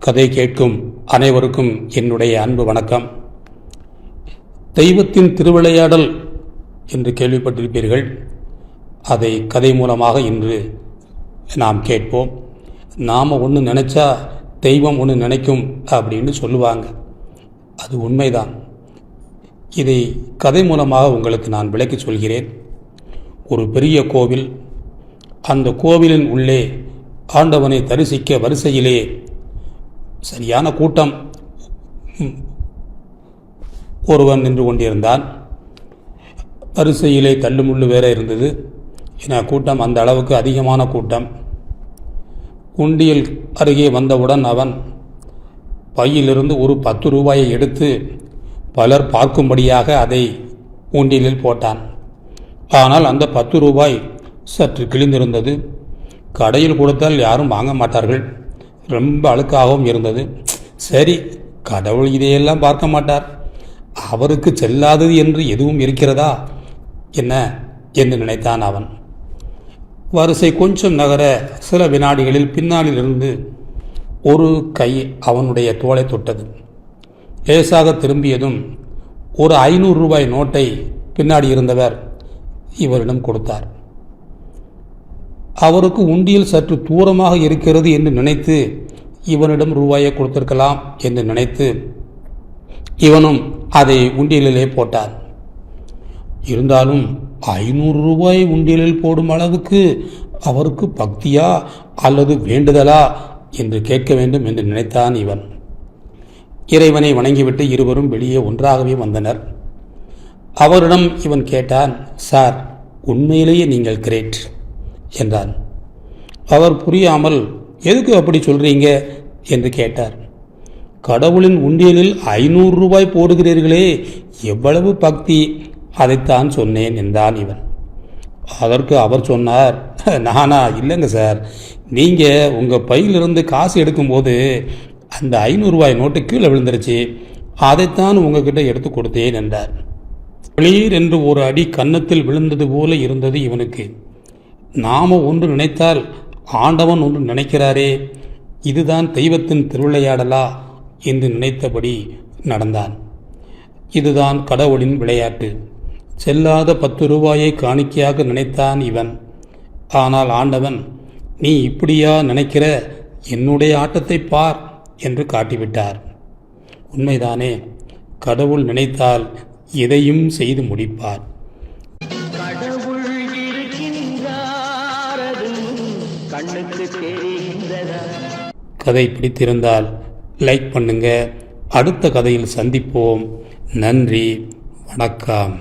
கதை கேட்கும் அனைவருக்கும் என்னுடைய அன்பு வணக்கம். தெய்வத்தின் திருவிளையாடல் என்று கேள்விப்பட்டிருப்பீர்கள். அதை கதை மூலமாக இன்று நாம் கேட்போம். நாம் ஒன்று நினச்சா தெய்வம் ஒன்று நினைக்கும் அப்படின்னு சொல்லுவாங்க. அது உண்மைதான். இதை கதை மூலமாக உங்களுக்கு நான் விளக்கி சொல்கிறேன். ஒரு பெரிய கோவில். அந்த கோவிலின் உள்ளே ஆண்டவனை தரிசிக்க வரிசையிலே சரியான கூட்டம். ஒருவன் நின்று கொண்டிருந்தான். வரிசையிலே தள்ளுமுள்ளு வேற இருந்தது. ஏன்னா கூட்டம் அந்த அளவுக்கு அதிகமான கூட்டம். உண்டியல் அருகே வந்தவுடன் அவன் பையிலிருந்து ஒரு பத்து ரூபாயை எடுத்து பலர் பார்க்கும்படியாக அதை உண்டியலில் போட்டான். ஆனால் அந்த பத்து ரூபாய் சற்று கிழிந்திருந்தது. கடையில் கொடுத்தால் யாரும் வாங்க மாட்டார்கள். ரொம்ப அழுக்காகவும் இருந்தது. சரி கடவுள் இதையெல்லாம் பார்க்க மாட்டார். அவருக்கு செல்லாதது என்று எதுவும் இருக்கிறதா? என்ன என்று நினைத்தான் அவன். வரிசை கொஞ்சம் நகர சில வினாடிகளில் பின்னாலிலிருந்து ஒரு கை அவனுடைய தோளை தொட்டது. லேசாக திரும்பியதும் ஒரு ஐநூறு ரூபாய் நோட்டை பின்னாடி இருந்தவர் இவரிடம் கொடுத்தார். அவருக்கு உண்டியல் சற்று தூரமாக இருக்கிறது என்று நினைத்து இவனிடம் ரூபாயை கொடுத்திருக்கலாம் என்று நினைத்து இவனும் அதை உண்டியலிலே போட்டான். இருந்தாலும் ஐநூறு ரூபாய் உண்டியலில் போடும் அளவுக்கு அவருக்கு பக்தியா அல்லது வேண்டுதலா என்று கேட்க வேண்டும் என்று நினைத்தான் இவன். இறைவனை வணங்கிவிட்டு இருவரும் வெளியே ஒன்றாகவே வந்தனர். அவரிடம் இவன் கேட்டான் சார் உண்மையிலேயே நீங்கள் கிரேட். என்றான். அவர் புரியாமல் எதுக்கு அப்படி சொல்கிறீங்க என்று கேட்டார். கடவுளின் உண்டியலில் ஐநூறு ரூபாய் போடுகிறீர்களே எவ்வளவு பக்தி? அதைத்தான் சொன்னேன் என்றான் இவன். அதற்கு அவர் சொன்னார் நானா இல்லைங்க சார். நீங்கள் உங்கள் பையிலிருந்து காசு எடுக்கும்போது அந்த ஐநூறுரூவாய் நோட்டு கீழே விழுந்துருச்சு. அதைத்தான் உங்ககிட்ட எடுத்து கொடுத்தேன் என்றார். வெளியீர் என்று ஒரு அடி கன்னத்தில் விழுந்தது போல இருந்தது இவனுக்கு. நாம ஒன்று நினைத்தால் ஆண்டவன் ஒன்று நினைக்கிறாரே. இதுதான் தெய்வத்தின் திருவிளையாடலா என்று நினைத்தபடி நடந்தான். இதுதான் கடவுளின் விளையாட்டு. செல்லாத பத்து ரூபாயை காணிக்கையாக நினைத்தான் இவன். ஆனால் ஆண்டவன் நீ இப்படியா நினைக்கிற? என்னுடைய ஆட்டத்தை பார் என்று காட்டிவிட்டார். உண்மைதானே கடவுள் நினைத்தால் எதையும் செய்து முடிப்பார். கண்ணுக்கு தெரிகின்றதா? கதை பிடித்திருந்தால் லைக் பண்ணுங்க. அடுத்த கதையில் சந்திப்போம். நன்றி. வணக்கம்.